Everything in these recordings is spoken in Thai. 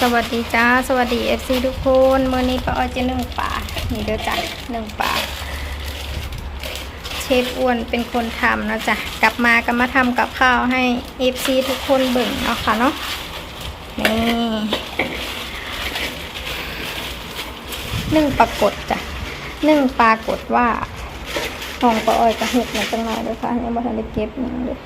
สวัสดีจ้า สวัสดี FC ทุกคนเมื่อนี้ป้าอ้อยจะนึ่งปลานี่เด้อจ้ะนึ่งปลาเชฟอ้วนเป็นคนทำนะจ๊ะกลับมาก็มาทำกับข้าวให้ FC ทุกคนเบิ่งเนาะค่ะเนาะนี่นึ่งปลากดจ้ะนึ่งปลากดว่าของป้าอ้อยจะหุกมาจังหน่อยเด้วยค่ะยังไม่ทันได้เก็บหยังเลย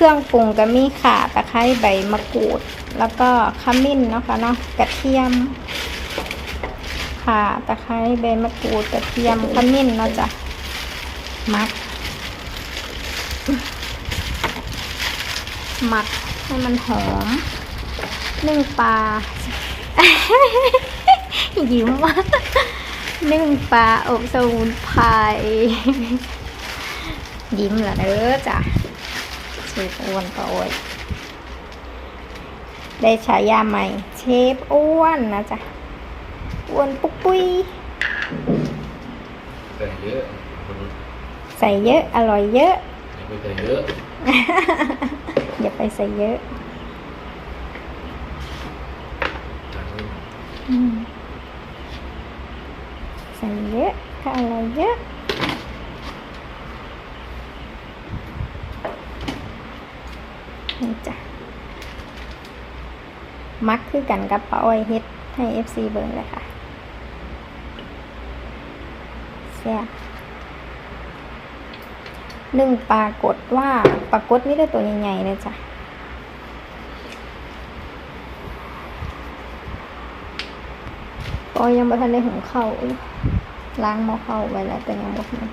เครื่องปรุงก็มีข่าตะไคร้ใบมะกรูด แล้วก็ขมิ้นเนาะค่ะเนาะกระเทียมข่าตะไคร้ใบมะกรูดกระเทียมขมิ้นเนาะจ้ะมักหมักให้มันหอมนึ่งปลายิ้มว่านึ่งปลาอบสมุนไพรยิ้มเหรอเด้อจ้ะ ฟอ้วนก็โอ้ยได้ฉายาใหม่ เชฟอ้วนนะจ๊ะ อ้วนปุ๊กปุ้ยใส่เยอะคนใส่เยอะ อร่อยเยอะไม่ใส่เยอะ อย่าไปใส่เยอะจังเลยอืมใส่เยอะก็อร่อยเยอะ นี่จ้ะ มักคือกันกับป้าอ้อยเฮ็ดให้ FC เบิ่งเลยค่ะแซ่บหนึ่งปรากฏว่าปรากฏนี่ได้ตัวใหญ่ๆเลยจ้ะก็ยังไม่ทันได้หุงข้าวล้างหม้อข้าวไว้แล้วแต่ยังไม่หุง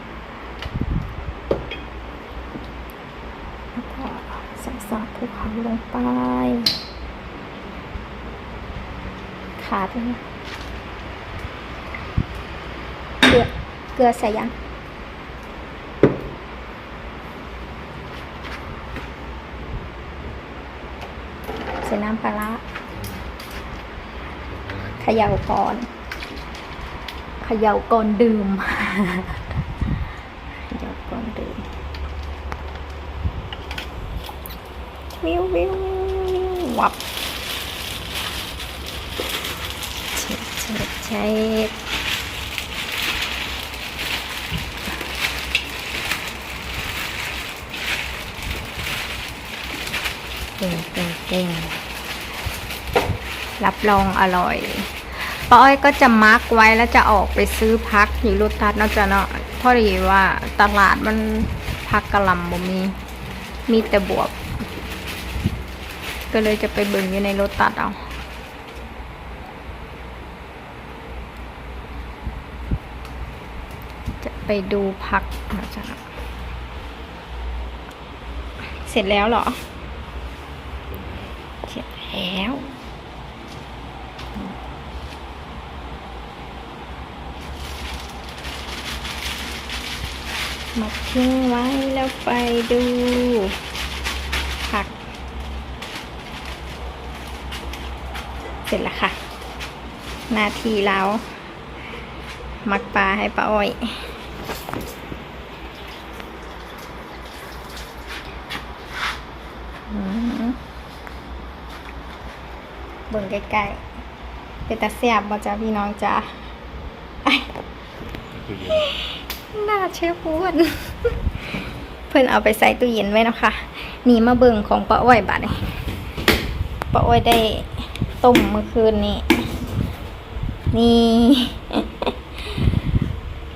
แล้วก็ใส่ซอสภูเขาลงไป ขาดเลยเกลือเกลือใส่ยังใส่น้ำปลาร้าเขย่าก่อนเขย่าก่อนดื่มเขย่าก่อนดื่มวิววิววิววับเช็ด เช็ดเช็ดเก่งเก่งเก่งรับรองอร่อยป้าอ้อยก็จะมาร์กไว้แล้วจะออกไปซื้อพักอยู่รถตัดนาะจ๊ะเนาะเพราะดีว่าตลาดมันพักกระลำบ่มี มีแต่บวบ ก็เลยจะไปเบิ่งอยู่ในรถตัดเอา จะ ไปดูพักนะจ๊ะเสร็จแล้วเหรอ เสร็จแล้ว มาทิ้งไว้แล้วไปดูผัก เสร็จแล้วค่ะ นาทีแล้วมักปลาให้ป้าอ้อยอืมเบิ่งใกล้ๆเป็นตาเสียบบ่จ้าพี่น้องจ้าคือเย็นหน้าเชฟอ้วนเพิ่นเอาไปใส่ตู้เย็นไว้เนาะค่ะนี่มาเบิ่งของป้าอ้อยบัดนี้ป้าอ้อยได้ต้มเมื่อคืนนี้นี่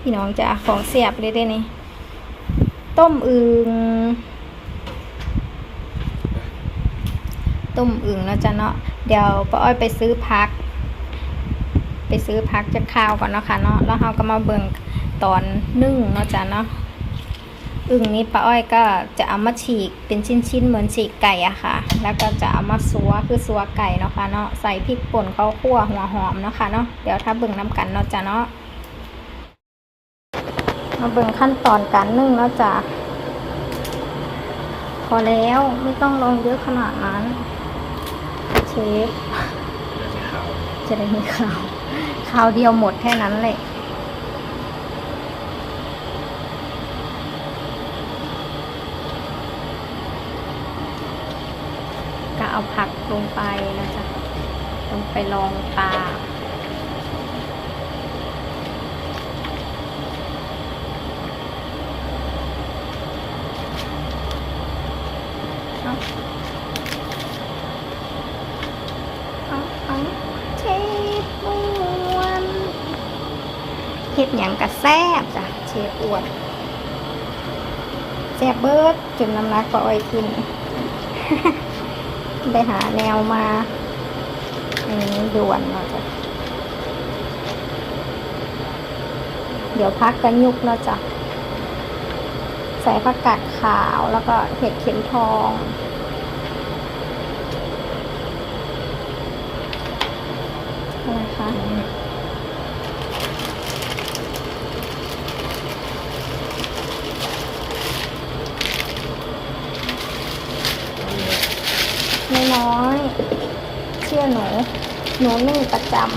พี่น้องจะของเสียบเลยได้นี่ต้มอึง ต้มอึ่งแล้วจ้ะเนาะเดี๋ยวป้าอ้อยไปซื้อพัก ไปซื้อพักจะข้าวก่อนเนาะค่ะเนาะแล้วเราก็มาเบิ่งตอนนึ่งเนาะจ้ะเนาะอึ่งนี้ป้าอ้อยก็จะเอามาฉีกเป็นชิ้นๆเหมือนฉีกไก่อะค่ะ แล้วก็จะเอามาซัวคือซัวไก่เนาะค่ะเนาะใส่พริกป่นข้าวคั่วหัวหอมเนาะค่ะเนาะเดี๋ยวถ้าเบิ่งน้ำกันเนาะจ้ะเนาะมาเบิ่งขั้นตอนการนึ่งเนาะจ้ะพอแล้วไม่ต้องลงเยอะขนาดนั้น เชฟจะไม่ขาวจะได้มีข่าวข่าวเดียวหมดแค่นั้นเลยก็เอาผักลงไปนะจ๊ะลงไปลองตาเอาเอาเอาเชฟอ้วน เฮ็ดหยังกะแซ่บจ้ะเชฟอ้วนแซ่บเบิดจนน้ำหนักก็อ้อยขึ้นได้หาแนวมาอืมด่วนเนาจ้ะเดี๋ยวพักกันยุกเนาจะใส่ผักกาดขาวแล้วก็เห็ดเข็มทองอะไรคะ ไม่น้อย เชื่อหนู หนูนึ่งประจำ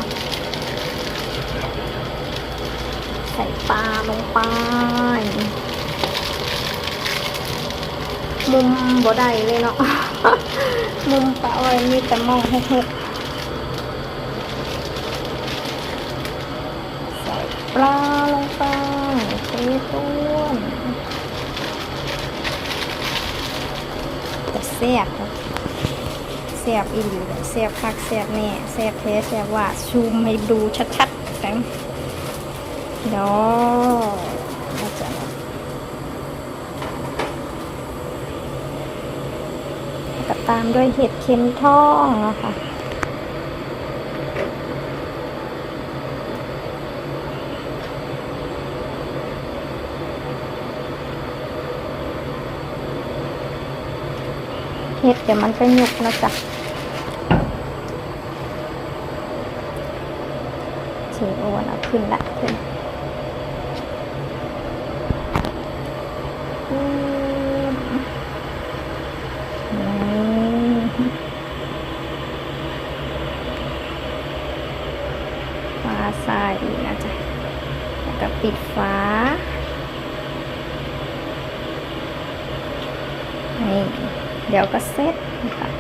ใส่ปลาลงไปมุมบ่ได้เลยเนาะ มุมปลาอ้อยมีแต่มองหกๆใส่ปลาลงไปเทต้นแต่แซ่บ แซ่บอีหลียแซ่บคักแซ่บแน่แซ่บแท้แซ่บว่าซูมให้ดูชัดๆแสงเดี๋ยวเราจะก็ตามด้วยเห็ดเข็มทองนะคะเห็ดเดี๋ยวมันก็ยุกนะจ๊ะ เชฟโอวันเอาขึ้นละขึ้นอืมอืมฟ้าใส่นะจ๊ะแล้วก็ปิดฟ้านี่เดี๋ยวก็เซ็ตนะคะ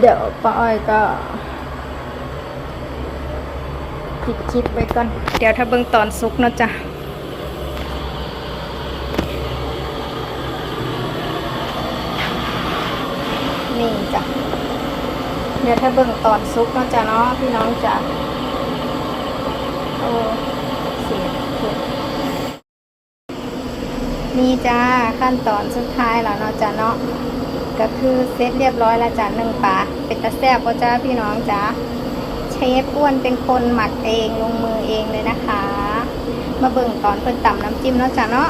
เดี๋ยวป้าอ้อยก็ปิดคลิปไว้ก่อน เดี๋ยวถ้าเบิ่งตอนซุกเนาะจ้ะนี่จ้ะเดี๋ยวถ้าเบิ่งตอนซุกเนาะจ้ะเนาะพี่น้องจ้ะโอ้เสียถูกนี่จ้าขั้นตอนสุดท้ายแล้วเนาะจ้ะเนาะ ก็คือเสร็จเรียบร้อยแล้วจ้ะหนึ่งปลาเป็นตะแซ่บป่จ้าพี่น้องจ้าเชฟอ้วนเป็นคนหมักเองลงมือเองเลยนะคะ มาเบิ่งตอนเพิ่นตำน้ำจิ้มเนาะจ้ะเนาะ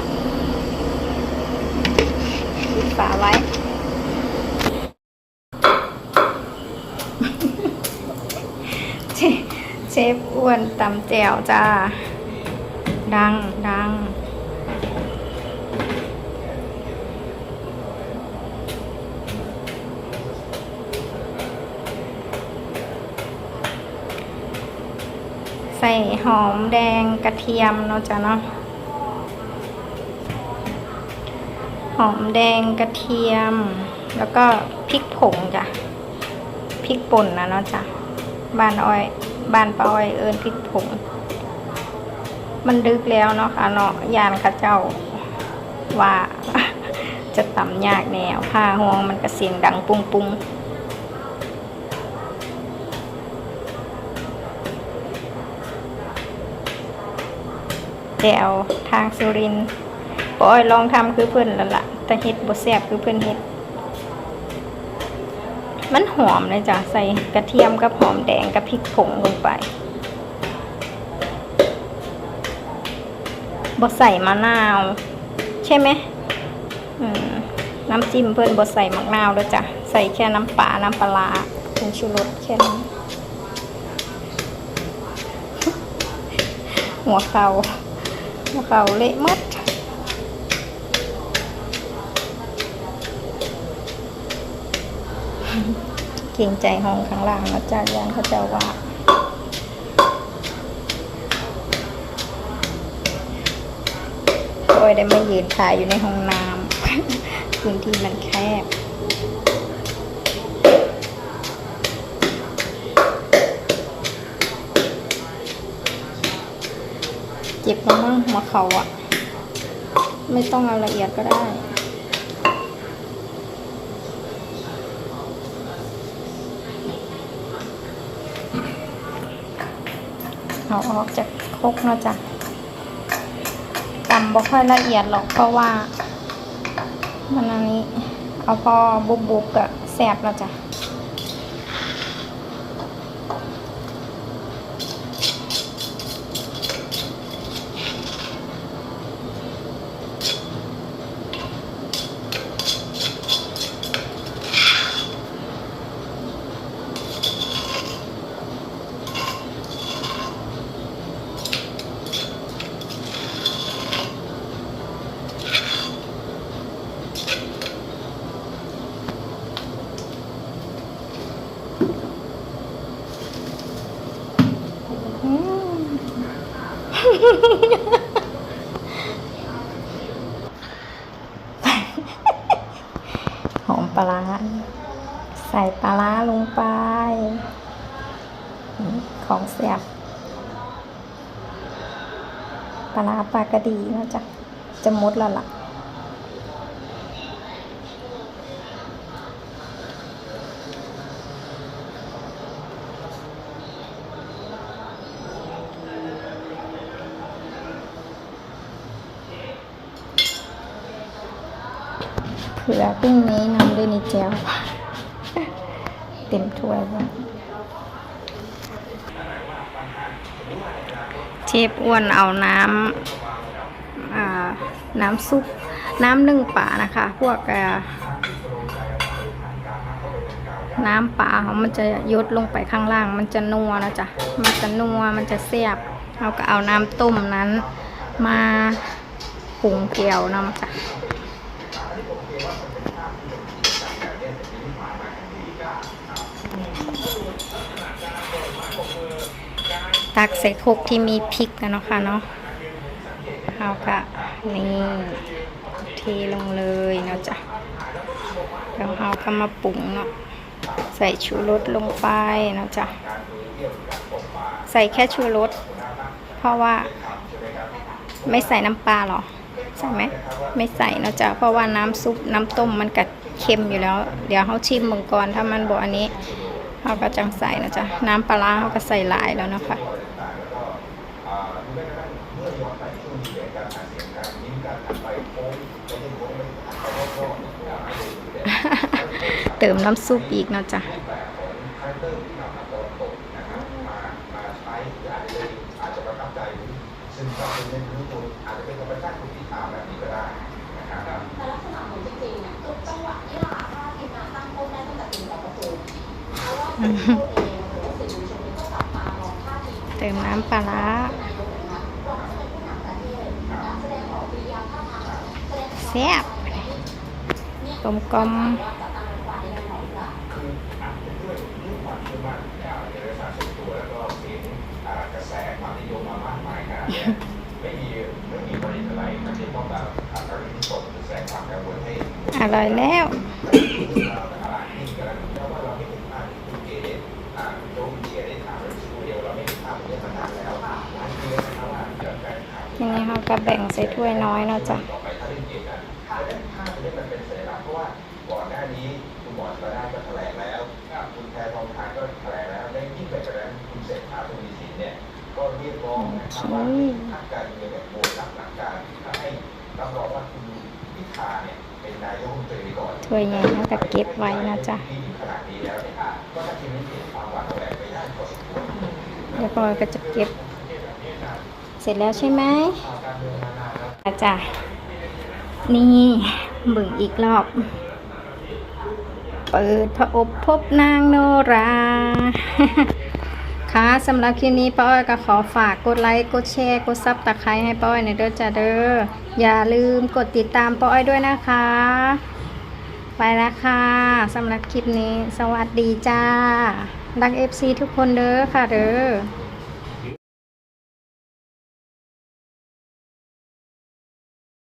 ปิดฝาไว้เชเชฟอ้วนตำแจ่วจ้า ดังดัง หอมแดงกระเทียมเนาะจ้ะเนาะหอมแดงกระเทียม แล้วก็พริกผงจ้ะพริกป่นนะเนาะจ้ะบานอ้อยบานป้าอ้อยเอิญพริกผง มันดึกแล้วเนาะค่ะเนาะยานข้าเจ้าว่าจะตำยากแนวผ้าห่วงมันกระเสียงดังปุ้งปุ้ง แจวทางสุรินทร์ปอยลองทำคือเพื่อนล้วล่ะแต่เฮ็ดบดแซบคือเพื่อนเฮ็ด มันหอมเลยจ้ะใส่กระเทียมกับหอมแดงกับพริกผงลงไปบดใส่มะนาว ใช่ไหมอืมน้ำจิ้มเพื่อนบดใส่มะนาวแล้วจ้ะใส่แค่น้ำปลาน้ำปลาร้าผงชูรสแค่นั้นหัวเขา เขาเละมัดเก่งใจห้องข้างล่างนะจ๊ะยันเขาจะว่าโอยได้มายืนถ่ายอยู่ในห้องน้ำพื้นที่มันแคบ เจ็บแล้วมั้งหัวเขาอะไม่ต้องเอาละเอียดก็ได้เอาออกจากคกนะจ้ะตำบ่ค่อยละเอียดหรอกเพราะว่ามันอันนี้ เอาพอบุบๆกับแสบแล้วจ้ะ ปลาใส่ปลาร้าลงไป ของแซ่บปลาปลากระดีนะจ๊ะจะมดแล้วล่ะ ผือพรุ่งนี้นำด้วยนิเจลเต็มถ้วยเลยเชฟอ้วนเอาน้ำน้ำซุป น้ำนึ่งป่านะคะ พวกน้ำปลาของมันจะยดลงไปข้างล่าง มันจะนัวนะจ๊ะ มันจะนัว มันจะแซ่บเราก็เอาน้ำต้มนั้นมาปรุงเกี๊ยวน้ำจ้ะ ตักใส่ครกที่มีพริกกันเนาะค่ะเนาะเอากะนี่เทลงเลยเนาะจ้ะแล้วเราก็มาปรุงเนาะใส่ชูรสลงไปเนาะจ้ะใส่แค่ชูรสเพราะว่า ไม่ใส่น้ำปลาหรอใส่ไหมไม่ใส่เนาะจ้ะเพราะว่าน้ำซุปน้ำต้มมันกัดเค็มอยู่แล้ว เดี๋ยวเขาชิมมึงก่อนถ้ามันบอกอันนี้ เขาก็จังใส่นะจ๊ะ น้ำปลาร้าเขาก็ใส่หลายแล้วนะคะเติมน้ำซุปอีกนะจ๊ะ เติมน้ำปลาร้าแซ่บกลมกลมอร่อยแล้ว ทีนี้เราก็แบ่งใส่ ถ้วยน้อยเนาะจ้ะก่อนหน้านี้คุณหมอชลนานก็แถลงแล้วคุณแพทองทานก็แถลงแล้วได้ยิ่งไปกว่านั้นคุณเศรษฐาทวีสินเนี่ยก็เรียกร้องนะครับว่าทางการเมืองเนี่ยโหวตรับหลักการให้รับรองว่าคุณพิธาเนี่ยเป็นนายกรัฐมนตรีก่อนถ้วยใหญ่เราก็เก็บไว้นะจ๊ะที่ขนาดนี้แล้วเนี่ยก็ถ้าทีนี้เห็นความหวาดระแวงไปได้พอสมควรเรียบร้อยก็จะเก็บ เสร็จแล้วใช่ไหมอา จ้ะนี่บึงอีกรอบ เปิดพระอบพบนางโนรา ค่ะสำหรับคลิปนี้ป้าอ้อยก็ขอฝากกดไลค์ กดแชร์ กดซับตะไคร้ให้ป้าอ้อยในเด้อจ้าเด้อ อย่าลืมกดติดตามป้าอ้อยด้วยนะคะ ไปแล้วค่ะสำหรับคลิปนี้ สวัสดีจ้ารัก FC ทุกคนเด้อค่ะเด้อ